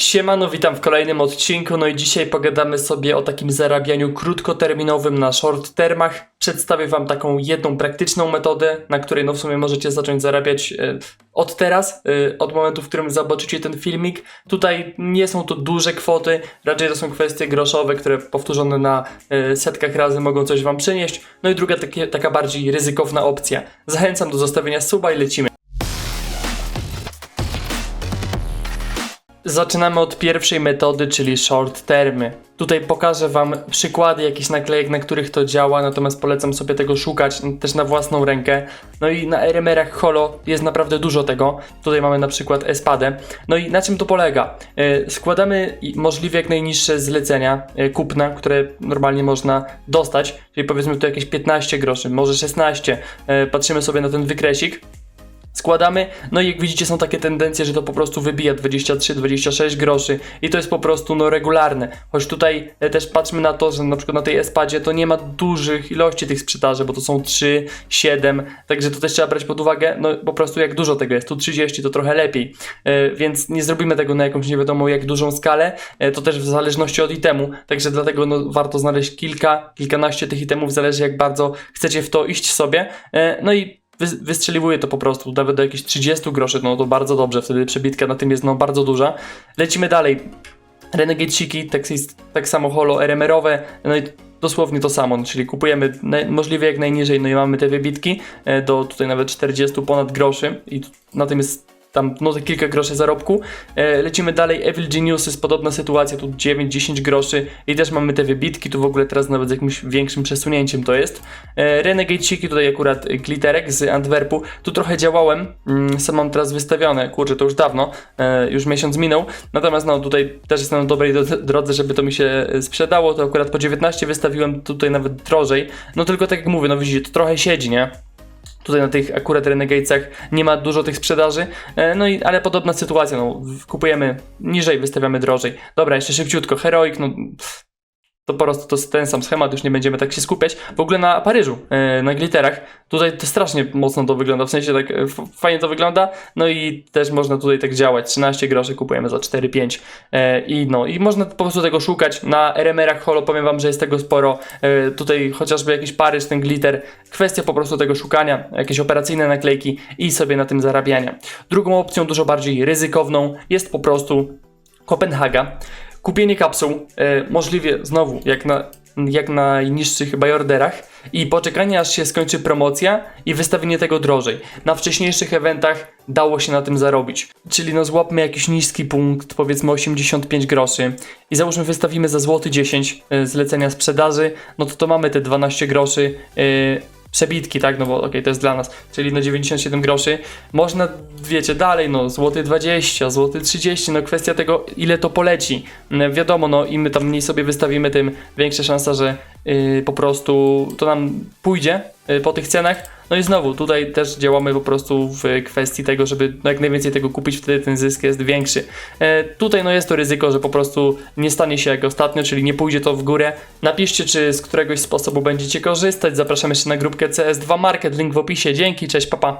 Siemano, witam w kolejnym odcinku, no i dzisiaj pogadamy sobie o takim zarabianiu krótkoterminowym na short termach. Przedstawię wam taką jedną praktyczną metodę, na której no w sumie możecie zacząć zarabiać e, od teraz, e, od momentu, w którym zobaczycie ten filmik. Tutaj nie są to duże kwoty, raczej to są kwestie groszowe, które powtórzone na e, setkach razy mogą coś wam przynieść. No i druga takie, taka bardziej ryzykowna opcja. Zachęcam do zostawienia suba i lecimy. Zaczynamy od pierwszej metody, czyli short termy. Tutaj pokażę Wam przykłady jakichś naklejek, na których to działa, natomiast polecam sobie tego szukać też na własną rękę. No i na RMR-ach Holo jest naprawdę dużo tego. Tutaj mamy na przykład Espadę. No i na czym to polega? E, Składamy możliwie jak najniższe zlecenia e, kupna, które normalnie można dostać, czyli powiedzmy tu jakieś 15 groszy, może 16. E, Patrzymy sobie na ten wykresik składamy. No i jak widzicie są takie tendencje, że to po prostu wybija 23-26 groszy i to jest po prostu no regularne. Choć tutaj e, też patrzmy na to, że na przykład na tej Espadzie to nie ma dużych ilości tych sprzedaży, bo to są 3, 7, także to też trzeba brać pod uwagę, no po prostu jak dużo tego jest, tu 30 to trochę lepiej, e, więc nie zrobimy tego na jakąś nie wiadomo jak dużą skalę, e, to też w zależności od itemu, także dlatego no, warto znaleźć kilka, kilkanaście tych itemów, zależy jak bardzo chcecie w to iść sobie, no i wystrzeliwuje to po prostu, nawet do jakichś 30 groszy, no to bardzo dobrze, wtedy przebitka na tym jest no bardzo duża. Lecimy dalej. Renegade Shiki, tak, tak samo holo RMR-owe, no i dosłownie to samo, no, czyli kupujemy możliwie jak najniżej, no i mamy te wybitki e, do tutaj nawet 40 ponad groszy i na tym jest tam no te kilka groszy zarobku. E, lecimy dalej, Evil Geniuses, podobna sytuacja, tu 9-10 groszy i też mamy te wybitki, tu w ogóle teraz nawet z jakimś większym przesunięciem to jest. E, Renegade Shiki, tutaj akurat glitterek z Antwerpu, tu trochę działałem, mm, sam mam teraz wystawione, kurczę to już dawno, e, już miesiąc minął, natomiast no tutaj też jestem na dobrej drodze- żeby to mi się sprzedało, to akurat po 19 wystawiłem tutaj nawet drożej, no tylko tak jak mówię, no widzicie, to trochę siedzi, nie? Tutaj na tych akurat Renegadesach nie ma dużo tych sprzedaży, e, no i ale podobna sytuacja, no kupujemy niżej, wystawiamy drożej. Dobra, jeszcze szybciutko, Heroic, no pff, to po prostu to jest ten sam schemat, już nie będziemy tak się skupiać. W ogóle na Paryżu, e, na glitterach, tutaj to strasznie mocno to wygląda, w sensie tak e, fajnie to wygląda, no i też można tutaj tak działać, 13 groszy kupujemy za 4-5 e, i no, i można po prostu tego szukać. Na RMR-ach Holo powiem wam, że jest tego sporo, tutaj chociażby jakiś Paryż, ten glitter, kwestia po prostu tego szukania, jakieś operacyjne naklejki i sobie na tym zarabiania. Drugą opcją, dużo bardziej ryzykowną, jest po prostu Kopenhaga. Kupienie kapsuł, e, możliwie znowu jak na jak na najniższych chyba orderach i poczekanie aż się skończy promocja i wystawienie tego drożej. Na wcześniejszych eventach dało się na tym zarobić. Czyli no złapmy jakiś niski punkt, powiedzmy 85 groszy i załóżmy wystawimy za złoty 10 e, zlecenia sprzedaży, no to to mamy te 12 groszy e, przebitki, tak, no bo okej, to jest dla nas, czyli no 97 groszy. Można, wiecie, dalej, no złoty 20, złoty 30, no kwestia tego, ile to poleci. Mm, Wiadomo, no im my tam mniej sobie wystawimy, tym większa szansa, że yy, po prostu to nam pójdzie yy, po tych cenach. No i znowu, tutaj też działamy po prostu w kwestii tego, żeby jak najwięcej tego kupić, wtedy ten zysk jest większy. E, tutaj no jest to ryzyko, że po prostu nie stanie się jak ostatnio, czyli nie pójdzie to w górę. Napiszcie, czy z któregoś sposobu będziecie korzystać. Zapraszam jeszcze na grupkę CS2 Market, link w opisie. Dzięki, cześć, papa.